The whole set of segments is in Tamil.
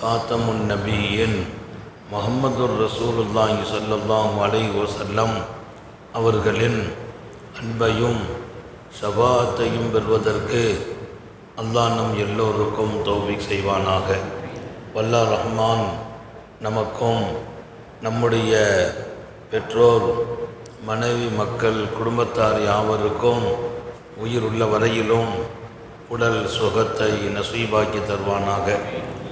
காத்தமுன் நபியின் முகமது ரசூலுல்லாஹி ஸல்லல்லாஹு அலை வசல்லம் அவர்களின் அன்பையும் சபாத்தையும் பெறுவதற்கு அல்லாஹ் நம் எல்லோருக்கும் தௌபிக் செய்வானாக. வல்லா ரஹ்மான் நமக்கும் நம்முடைய பெற்றோர் மனைவி மக்கள் குடும்பத்தார் யாவருக்கும் உயிர் உள்ள வரையிலும் உடல் சுகத்தை நசீபாக்கி தருவானாக.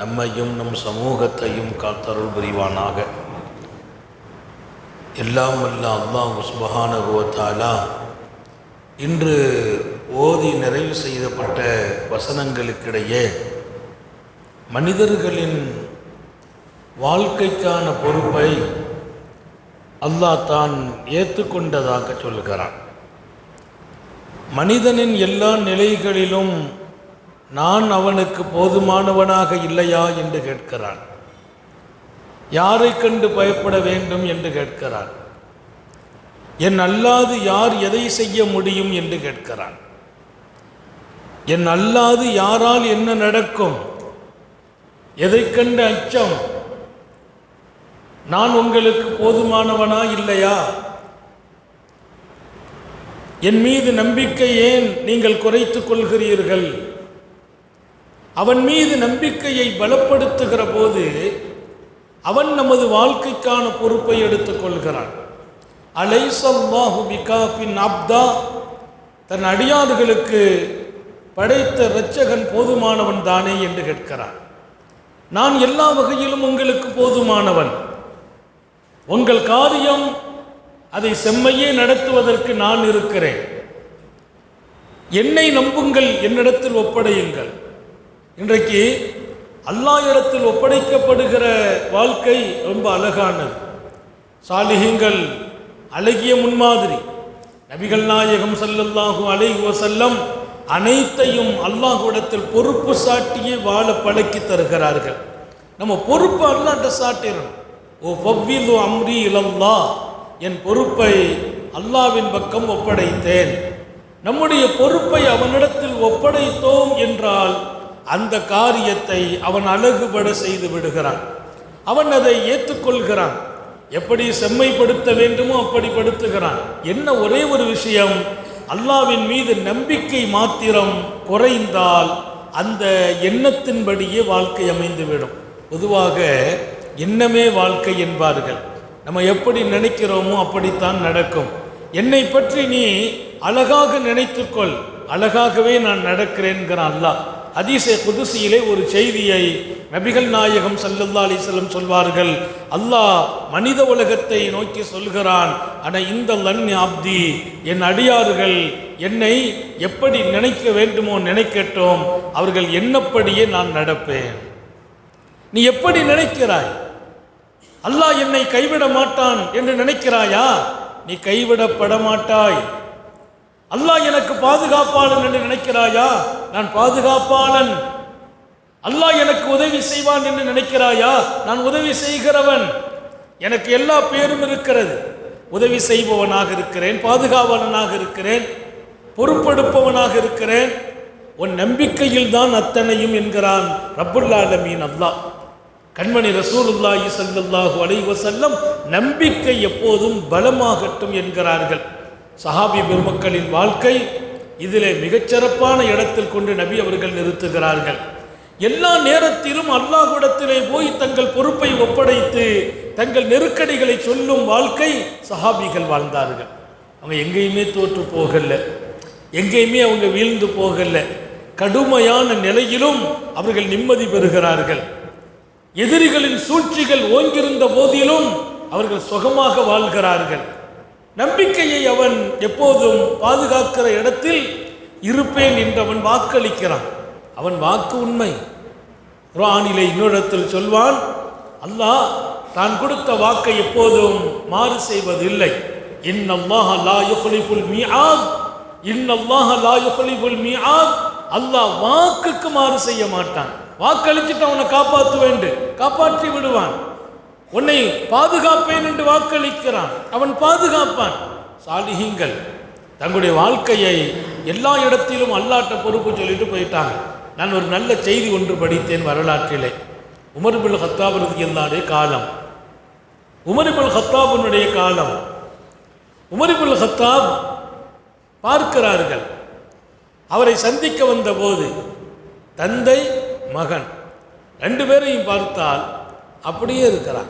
நம்மையும் நம் சமூகத்தையும் காத்தருள் புரிவானாக. எல்லாம் வல்ல அல்லாஹ் சுபஹானுவத்தாலா இன்று ஓதி நிறைவு செய்யப்பட்ட வசனங்களுக்கிடையே மனிதர்களின் வாழ்க்கைக்கான பொறுப்பை அல்லாஹ் தான் ஏற்றுக்கொண்டதாக சொல்கிறான். மனிதனின் எல்லா நிலைகளிலும் நான் அவனுக்கு போதுமானவனாக இல்லையா என்று கேட்கிறான். யாரை கண்டு பயப்பட வேண்டும் என்று கேட்கிறான். என் அல்லாது யார் எதை செய்ய முடியும் என்று கேட்கிறான். என் அல்லாது யாரால் என்ன நடக்கும்? எதை கண்டு அச்சம்? நான் உங்களுக்கு போதுமானவனா இல்லையா? என் மீது நம்பிக்கை ஏன் நீங்கள் குறைத்துக் கொள்கிறீர்கள்? அவன் மீது நம்பிக்கையை பலப்படுத்துகிற போது அவன் நமது வாழ்க்கைக்கான பொறுப்பை எடுத்துக் கொள்கிறான். அலைசல்லாஹு பிகாபின் அப்தா தன் அடியார்களுக்கு படைத்த இரட்சகன் போதுமானவன் தானே என்று கேட்கிறான். நான் எல்லா வகையிலும் உங்களுக்கு போதுமானவன். உங்கள் காரியம் அதை செம்மையே நடத்துவதற்கு நான் இருக்கிறேன். என்னை நம்புங்கள் என்னிடத்தில் ஒப்படையுங்கள். இன்றைக்கு அல்லாஹ் இடத்தில் ஒப்படைக்கப்படுகிற வாழ்க்கை ரொம்ப அழகானது. சாலிகங்கள் அழகிய முன்மாதிரி. நபிகள் நாயகம் சல்லல்லாஹு அலைஹி செல்லம் அனைத்தையும் அல்லாஹுடத்தில் பொறுப்பு சாட்டியே வாழ பழக்கி தருகிறார்கள். நம்ம பொறுப்பு அல்லாட்ட சாட்டிடணும். ஓ ஃபவ்விது அம்ரி இலல்லா என் பொறுப்பை அல்லாவின் பக்கம் ஒப்படைத்தேன். நம்முடைய பொறுப்பை அவனிடத்தில் ஒப்படைத்தோம் என்றால் அந்த காரியத்தை அவன் அழகுபட செய்து விடுகிறான். அவன் அதை ஏற்றுக்கொள்கிறான். எப்படி செம்மைப்படுத்த வேண்டுமோ அப்படி படுத்துகிறான். என்ன ஒரே ஒரு விஷயம் அல்லாவின் மீது நம்பிக்கை மாத்திரம் குறைந்தால் அந்த எண்ணத்தின்படியே வாழ்க்கை அமைந்துவிடும். பொதுவாக எண்ணமே வாழ்க்கை என்பார்கள். நம்ம எப்படி நினைக்கிறோமோ அப்படித்தான் நடக்கும். என்னை பற்றி நீ அழகாக நினைத்துக்கொள். அழகாகவே நான் நடக்கிறேன்கிறான் அல்லாஹ். அதிசய குதிசியிலே ஒரு செய்தியை நபிகள் நாயகம் சல்லல்லா அலிஸ்லம் சொல்வார்கள். அல்லாஹ் மனித உலகத்தை நோக்கி சொல்கிறான். ஆனால் இந்த லன் அப்தி என் அடியார்கள் என்னை எப்படி நினைக்க வேண்டுமோ நினைக்கட்டும். அவர்கள் என்னப்படியே நான் நடப்பேன். நீ எப்படி நினைக்கிறாய்? அல்லாஹ் என்னை கைவிட மாட்டான் என்று நினைக்கிறாயா? நீ கைவிடப்பட மாட்டாய். அல்லாஹ் எனக்கு பாதுகாப்பாளன் என்று நினைக்கிறாயா? நான் பாதுகாப்பாளன். அல்லாஹ் எனக்கு உதவி செய்வான் என்று நினைக்கிறாயா? நான் உதவி செய்கிறவன். எனக்கு எல்லா பேரும் இருக்கிறது. உதவி செய்பவனாக இருக்கிறேன் பாதுகாவலனாக இருக்கிறேன் பொறுப்பெடுப்பவனாக இருக்கிறேன். உன் நம்பிக்கையில் தான் அத்தனையும் என்கிறான் ரப்புல்லாலமீன் அல்லாஹ். கண்மணி ரசூலுல்லாஹி சல்லாஹூ அலைவசல்லம் நம்பிக்கை எப்போதும் பலமாகட்டும் என்கிறார்கள். சஹாபி பெருமக்களின் வாழ்க்கை இதிலே மிகச்சிறப்பான இடத்தில் கொண்டு நபி அவர்கள் நிறுத்துகிறார்கள். எல்லா நேரத்திலும் அல்லாஹ்விடத்திலே போய் தங்கள் பொறுப்பை ஒப்படைத்து தங்கள் நெருக்கடிகளை சொல்லும் வாழ்க்கை சஹாபிகள் வாழ்ந்தார்கள். அவங்க எங்கேயுமே தோற்று போகல. எங்கேயுமே அவங்க வீழ்ந்து போகல. கடுமையான நிலையிலும் அவர்கள் நிம்மதி பெறுகிறார்கள். எதிரிகளின் சூழ்ச்சிகள் ஓங்கியிருந்த போதிலும் அவர்கள் சுகமாக வாழ்கிறார்கள். நம்பிக்கையை அவன் எப்போதும் பாதுகாக்கிற இடத்தில் இருப்பேன் என்று அவன் வாக்களிக்கிறான். அவன் வாக்கு உண்மை. குரானிலே இன்னொருத்தில் சொல்வான் அல்லாஹ் தான் கொடுத்த வாக்கை எப்போதும் மாறு செய்வதில்லை. இன்னல்லாஹ லா யுக்லிஃபுல் மீஆத். இன்னல்லாஹ லா யுக்லிஃபுல் மீஆத். அல்லாஹ் வாக்குக்கு மாறு செய்ய மாட்டான். வாக்களிச்சுட்டு அவனை காப்பாற்ற வேண்டு காப்பாற்றி விடுவான். உன்னை பாதுகாப்பேன் என்று வாக்களிக்கிறான். அவன் பாதுகாப்பான். சாலிஹீங்கள் தங்களுடைய வாழ்க்கையை எல்லா இடத்திலும் அல்லாட்ட பொறுப்பு சொல்லிட்டு போயிட்டாங்க. நான் ஒரு நல்ல செய்தி ஒன்று படித்தேன் வரலாற்றிலே. உமர் பில் ஹத்தாப் காலம். உமர் ஹத்தாபுனுடைய காலம். உமர்பில் ஹத்தாப் பார்க்கிறார்கள். அவரை சந்திக்க வந்தபோது தந்தை மகன் ரெண்டு பேரையும் பார்த்தால் அப்படியே இருக்கிறான்.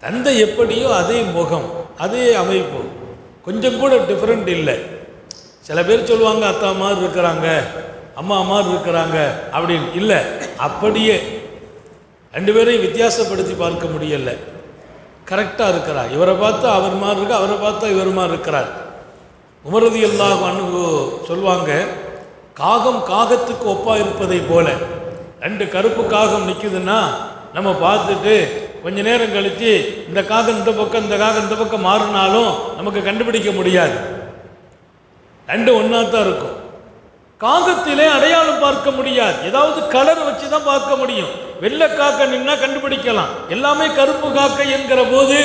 தந்தை எப்படியோ அதே முகம் அதே அமைப்பு. கொஞ்சம் கூட டிஃப்ரெண்ட் இல்லை. சில பேர் சொல்லுவாங்க அத்தா மாதிரி இருக்கிறாங்க அம்மா மாதிரி இருக்கிறாங்க அப்படின்னு. இல்லை அப்படியே. ரெண்டு பேரையும் வித்தியாசப்படுத்தி பார்க்க முடியல. கரெக்டாக இருக்கிறார். இவரை பார்த்தா அவர் மாதிரி இருக்கு? அவரை பார்த்தா இவர் மாதிரி இருக்கிறார். உமரதி அல்லாஹ் அணுகு சொல்லுவாங்க காகம் காகத்துக்கு ஒப்பாக இருப்பதை போல ரெண்டு கருப்பு காகம் நிற்குதுன்னா நம்ம பார்த்துட்டு கொஞ்ச நேரம் கழித்து இந்த காகம் இந்த பக்கம் இந்த காகம் இந்த பக்கம் மாறினாலும் நமக்கு கண்டுபிடிக்க முடியாது. ரெண்டு ஒன்றா தான் இருக்கும். காகத்திலே அடையாளம் பார்க்க முடியாது. ஏதாவது கலர் வச்சு தான் பார்க்க முடியும். வெள்ளை காக்கை நின்னா கண்டுபிடிக்கலாம். எல்லாமே கருப்பு காக்கை என்கிற போது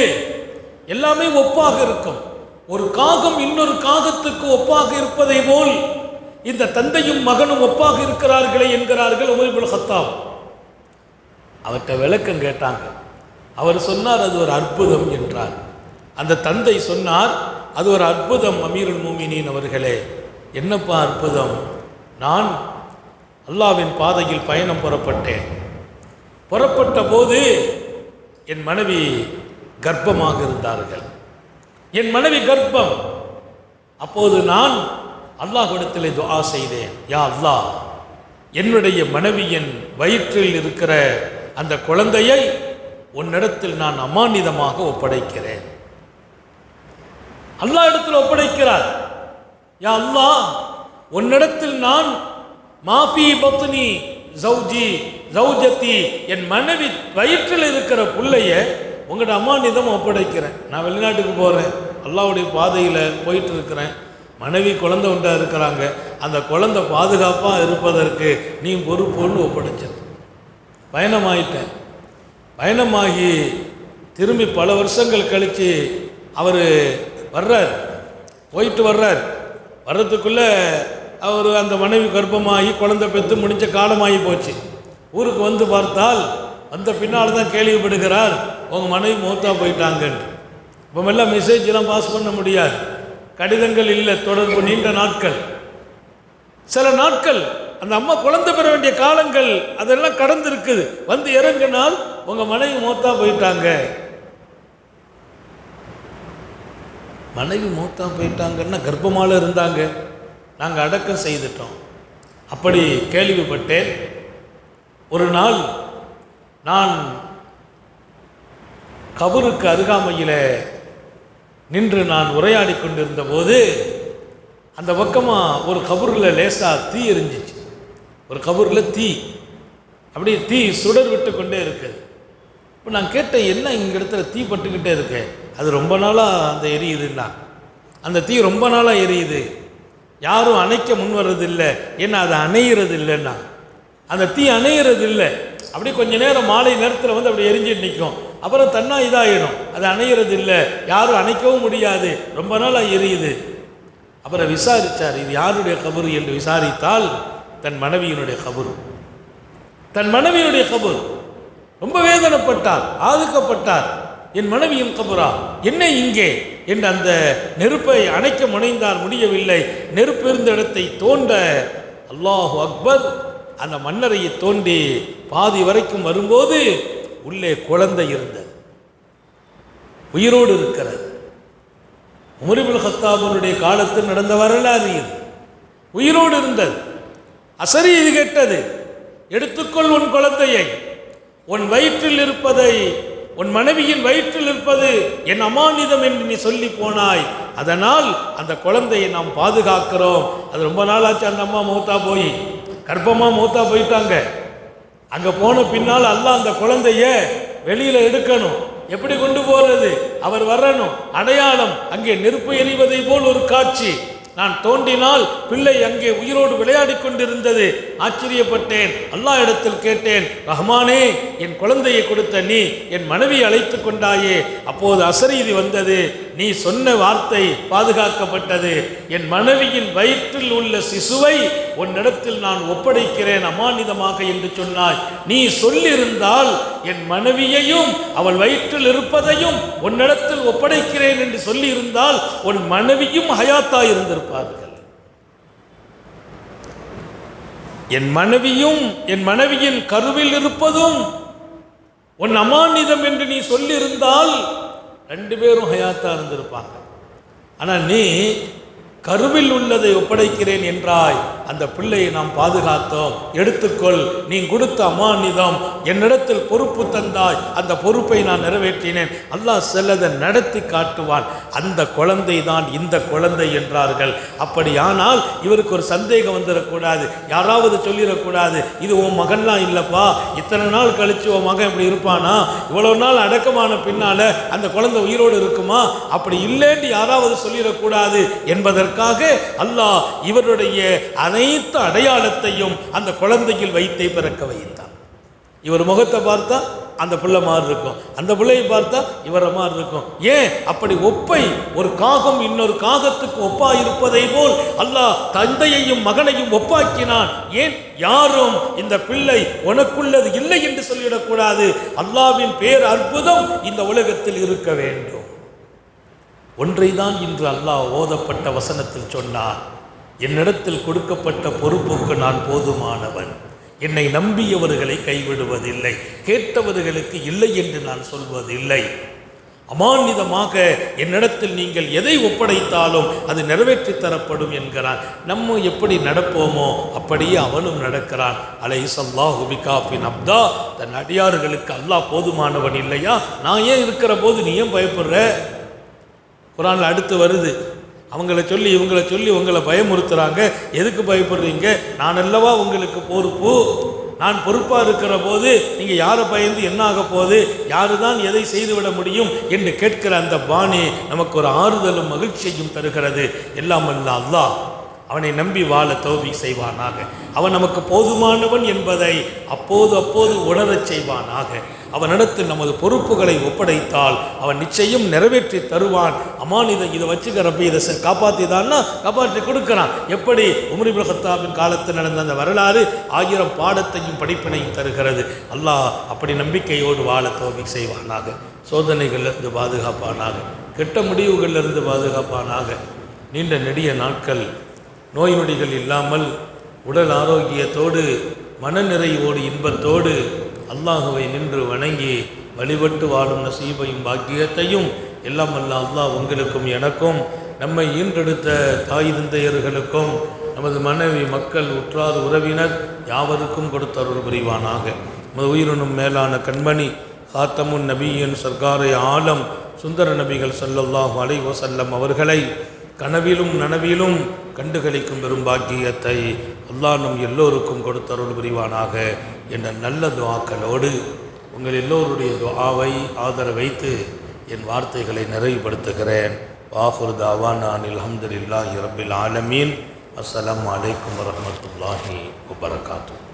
எல்லாமே ஒப்பாக இருக்கும். ஒரு காகம் இன்னொரு காகத்துக்கு ஒப்பாக இருப்பதை போல் இந்த தந்தையும் மகனும் ஒப்பாக இருக்கிறார்களே என்கிறார்கள் உமரிபுல் ஹத்தாம் அவர்கிட்ட விளக்கம் கேட்டாங்க. அவர் சொன்னார் அது ஒரு அற்புதம் என்றார். அந்த தந்தை சொன்னார் அது ஒரு அற்புதம் அமீருல் மூமினின் அவர்களே. என்னப்பா அற்புதம்? நான் அல்லாவின் பாதையில் பயணம் புறப்பட்டேன். புறப்பட்ட போது என் மனைவி கர்ப்பமாக இருந்தார்கள். என் மனைவி கர்ப்பம். அப்போது நான் அல்லாஹிடத்தில் துவா செய்தேன். யா அல்லாஹ் என்னுடைய மனைவியின் வயிற்றில் இருக்கிற அந்த குழந்தையை உன்னிடத்தில் நான் அமானிதமாக ஒப்படைக்கிறேன். அல்லா இடத்தில் ஒப்படைக்கிறார். யா அல்லா உன்னிடத்தில் நான் மாஃபி பத்னி ஜௌஜி ஜௌஜத்தி என் மனைவி வயிற்றில் இருக்கிற பிள்ளைய உங்கள்கிட்ட அம்மானிதம் ஒப்படைக்கிறேன். நான் வெளிநாட்டுக்கு போகிறேன் அல்லாவுடைய பாதையில் போயிட்டு இருக்கிறேன் மனைவி குழந்தை உண்டா இருக்கிறாங்க. அந்த குழந்தை பாதுகாப்பாக இருப்பதற்கு நீ பொறுப்புன்னு ஒப்படைச்சது பயணமாயிட்டேன். பயணமாகி திரும்பி பல வருஷங்கள் கழித்து அவர் வர்றார். போயிட்டு வர்றார். வர்றதுக்குள்ளே அவர் அந்த மனைவி கர்ப்பமாகி குழந்தை பெற்று முடிஞ்ச காலமாகி போச்சு. ஊருக்கு வந்து பார்த்தால் வந்த பின்னால் தான் கேள்விப்படுகிறார் உங்கள் மனைவி மூத்தா போயிட்டாங்கன்னு. இப்போ எல்லாம் மெசேஜெலாம் பாஸ் பண்ண முடியாது. கடிதங்கள் இல்லை தொடர்பு நீண்ட நாட்கள். சில நாட்கள் அந்த அம்மா குழந்தை பெற வேண்டிய காலங்கள் அதெல்லாம் கடந்து இருக்குது வந்து இறங்கினால் உங்க மனைவி மூத்தா போயிட்டாங்க. மனைவி மூத்தா போயிட்டாங்கன்னா கர்ப்பமால இருந்தாங்க. நாங்கள் அடக்கம் செய்துட்டோம். அப்படி கேள்விப்பட்டேன். ஒரு நாள் நான் கபருக்கு அருகாமையில் நின்று நான் உரையாடி கொண்டிருந்த போது அந்த பக்கமாக ஒரு கபூரில் லேசாக தீ எரிஞ்சிச்சு. ஒரு கபூரில் தீ. அப்படியே தீ சுடர் விட்டு கொண்டே இருக்குது இப்போ நான் கேட்டேன் என்ன இங்கே இடத்துல தீ பட்டுக்கிட்டே இருக்கு. அது ரொம்ப நாளாக அந்த எரியுதுன்னா. அந்த தீ ரொம்ப நாளாக எரியுது. யாரும் அணைக்க முன் வர்றதில்லை. ஏன்னா அது அணையிறது இல்லைன்னா அந்த தீ அணையிறது இல்லை அப்படியே கொஞ்ச நேரம் மாலை நேரத்தில் வந்து அப்படி எரிஞ்சிட்டு நிற்கும் அப்புறம் தன்னா இதாகிடும் அது அணையிறது இல்லை யாரும் அணைக்கவும் முடியாது. ரொம்ப நாளாக எரியுது. அப்புறம் விசாரித்தார் இது யாருடைய கபரு? என்று விசாரித்தால் தன் மனைவியினுடைய கபரு. தன் மனைவியுடைய கபர். ரொம்ப வேதனைப்பட்டார் ஆதுக்கப்பட்டார் என் மனைவியின் கபரா என்ன இங்கே? என்று அந்த நெருப்பை அணைக்க முனைந்தார் முடியவில்லை. நெருப்பு இருந்த இடத்தை தோண்ட அல்லாஹு அக்பர் அந்த மன்னரையை தோண்டி பாதி வரைக்கும் வரும்போது உள்ளே குழந்தை இருந்தது. உயிரோடு இருக்கிறது உமரிபுல் ஹத்தாபனுடைய காலத்தில் நடந்த வரலாறு இது. உயிரோடு இருந்தது. அசரி இது கெட்டது. எடுத்துக்கொள் உன் குழந்தையை. உன் வயிற்றில் இருப்பதை உன் மனைவியின் வயிற்றில் இருப்பது என் அமானிதம் என்று நீ சொல்லி போனாய். அதனால் அந்த குழந்தையை நாம் பாதுகாக்கிறோம். அது ரொம்ப நாளாச்சு அந்த அம்மா மூத்தா போய். கர்ப்பமாக மூத்தா போயிட்டாங்க. அங்கே போன பின்னால் அல்லாஹ் அந்த குழந்தைய வெளியில் எடுக்கணும். எப்படி கொண்டு போறது? அவர் வரணும். அடையாளம் அங்கே நெருப்பு எறிவதை போல் ஒரு காட்சி. நான் தோண்டினால் பிள்ளை அங்கே உயிரோடு விளையாடிக் கொண்டிருந்தது. ஆச்சரியப்பட்டேன். அல்லா இடத்தில் கேட்டேன் ரஹ்மானே என் குழந்தையை கொடுத்த நீ என் மனைவி அழைத்து கொண்டாயே. அப்போது அசரீதி வந்தது. நீ சொன்ன வார்த்தை பாதுகாக்கப்பட்டது. என் மனைவியின் வயிற்றில் உள்ள சிசுவை உன்னிடத்தில் நான் ஒப்படைக்கிறேன் அமானிதமாக என்று சொன்னாய். நீ சொல்லியிருந்தால் என் மனைவியையும் அவள் வயிற்றில் இருப்பதையும் உன்னிடத்தில் ஒப்படைக்கிறேன் என்று சொல்லியிருந்தால் உன் மனைவியும் ஹயாத்தா இருந்திருப்பார்கள். என் மனைவியும் என் மனைவியின் கருவில் இருப்பதும் உன் அமானிதம் என்று நீ சொல்லியிருந்தால் ரெண்டு பேரும் ஹயாத்தா இருந்திருப்பாங்க. ஆனால் நீ கருவில் உள்ளதை ஒப்படைக்கிறேன் என்றாய் அந்த பிள்ளையை நாம் பாதுகாத்தோம். எடுத்துக்கொள் நீ கொடுத்த அமானிதம் என்னிடத்தில் பொறுப்பு தந்தாய். அந்த பொறுப்பை நான் நிறைவேற்றினேன். அல்லாஹ் செல்லதை நடத்தி காட்டுவான். அந்த குழந்தை தான் இந்த குழந்தை என்றார்கள். அப்படியானால் இவருக்கு ஒரு சந்தேகம் வந்துடக்கூடாது யாராவது சொல்லிடக்கூடாது இது உன் மகன்லாம் இல்லைப்பா. இத்தனை நாள் கழிச்சு உன் மகன் இப்படி இருப்பானா? இவ்வளவு நாள் அடக்கமான பின்னால அந்த குழந்தை உயிரோடு இருக்குமா? அப்படி இல்லைன்னு யாராவது சொல்லிடக்கூடாது என்பதற்காக அல்லாஹ் இவருடைய அனைத்து அடையாளத்தையும் அந்த குழந்தையில் வைத்தே பிறக்க வைத்தான். இவர் முகத்தை பார்த்தா அந்த பிள்ளை மாதிரி இருக்கும். அந்த பிள்ளையை பார்த்தா இவரை மாதிரி இருக்கும். ஏன்? அப்படி ஒப்பை ஒரு காகம் இன்னொரு காகத்துக்கு ஒப்பா இருப்பதை போல் அல்லாஹ் தந்தையையும் மகனையும் ஒப்பாக்கினான். ஏன்? யாரும் இந்த பிள்ளை உனக்குள்ளது இல்லை என்று சொல்லிடக்கூடாது. அல்லாவின் பேர் அற்புதம் இந்த உலகத்தில் இருக்க வேண்டும். ஒன்றைதான் இன்று அல்லாஹ் ஓதப்பட்ட வசனத்தில் சொன்னார். என்னிடத்தில் கொடுக்கப்பட்ட பொறுப்புக்கு நான் போதுமானவன். என்னை நம்பியவர்களை கைவிடுவதில்லை கேட்டவர்களுக்கு இல்லை என்று நான் சொல்வதில்லை. அமானிதமாக என்னிடத்தில் நீங்கள் எதை ஒப்படைத்தாலும் அது நிறைவேற்றி தரப்படும் என்கிறான். நம்ம எப்படி நடப்போமோ அப்படியே அவனும் நடக்கிறான். அலை சல்லாஹ் உபிகாஃபின் அப்தா தன் அடியார்களுக்கு அல்லாஹ் போதுமானவன் இல்லையா? நான் ஏன் இருக்கிற போது நீ ஏன் பயப்படுற? குரானில் அடுத்து வருது அவங்கள சொல்லி இவங்கள சொல்லி உங்களை பயமுறுத்துகிறாங்க எதுக்கு பயப்படுறீங்க? நான் அல்லவா உங்களுக்கு பொறுப்பு? நான் பொறுப்பாக இருக்கிற போது நீங்கள் யாரை பயந்து என்ன ஆக போகுது? யாரு தான் எதை செய்துவிட முடியும் என்று கேட்கிற அந்த பாணி நமக்கு ஒரு ஆறுதலும் மகிழ்ச்சியையும் தருகிறது. எல்லாம் அல்ல அல்லாஹ். அவனை நம்பி வாழ தோவி செய்வானாக. அவன் நமக்கு போதுமானவன் என்பதை அப்போது அப்போது உணரச் செய்வானாக. அவனிடத்தில் நமது பொறுப்புகளை ஒப்படைத்தால் அவன் நிச்சயம் நிறைவேற்றி தருவான். அமானிதை இதை வச்சுக்க ரப்பி இதை காப்பாற்றிதான்னா காப்பாற்றி கொடுக்கிறான். எப்படி? உமரி பிரகத்தாவின் காலத்தில் நடந்த அந்த வரலாறு ஆயிரம் பாடத்தையும் படிப்பினையும் தருகிறது. அல்லாஹ் அப்படி நம்பிக்கையோடு வாழ தோவி செய்வானாக. சோதனைகளிலிருந்து பாதுகாப்பானாக. கெட்ட முடிவுகளிலிருந்து பாதுகாப்பானாக. நீண்ட நெடிய நாட்கள் நோய் நொடிகள் இல்லாமல் உடல் ஆரோக்கியத்தோடு மனநிறைவோடு இன்பத்தோடு அல்லாஹுவை நின்று வணங்கி வழிபட்டு வாழும் நசீபையும் பாக்கியத்தையும் எல்லாம் அல்ல அல்லாஹ் உங்களுக்கும் எனக்கும் நம்மை ஈன்றெடுத்த தாய் தந்தையர்களுக்கும் நமது மனைவி மக்கள் உற்றார் உறவினர் யாவருக்கும் கொடுத்தருள் புரிவானாக. நமது உயிரினும் மேலான கண்மணி காத்தமுன் நபியின் சர்க்காரை ஆலம் சுந்தர நபிகள் சல்லல்லாஹு அலை வஸல்லம் அவர்களை கனவிலும் நனவிலும் கண்டுகளிக்கும் பெரும் பாக்கியத்தை அல்லாஹ் நம் எல்லோருக்கும் கொடுத்தருள் புரிவானாக என்ற நல்ல துவாக்களோடு உங்கள் எல்லோருடைய துவாவை ஆதரவைத்து என் வார்த்தைகளை நிறைவுபடுத்துகிறேன். வாஹுர் தாவான் அலமதுல்லாஹி ரபில் ஆலமீன். அஸ்லாம் வலைக்கம் வரமத்துல்லாஹி வபரகாத்துஹு.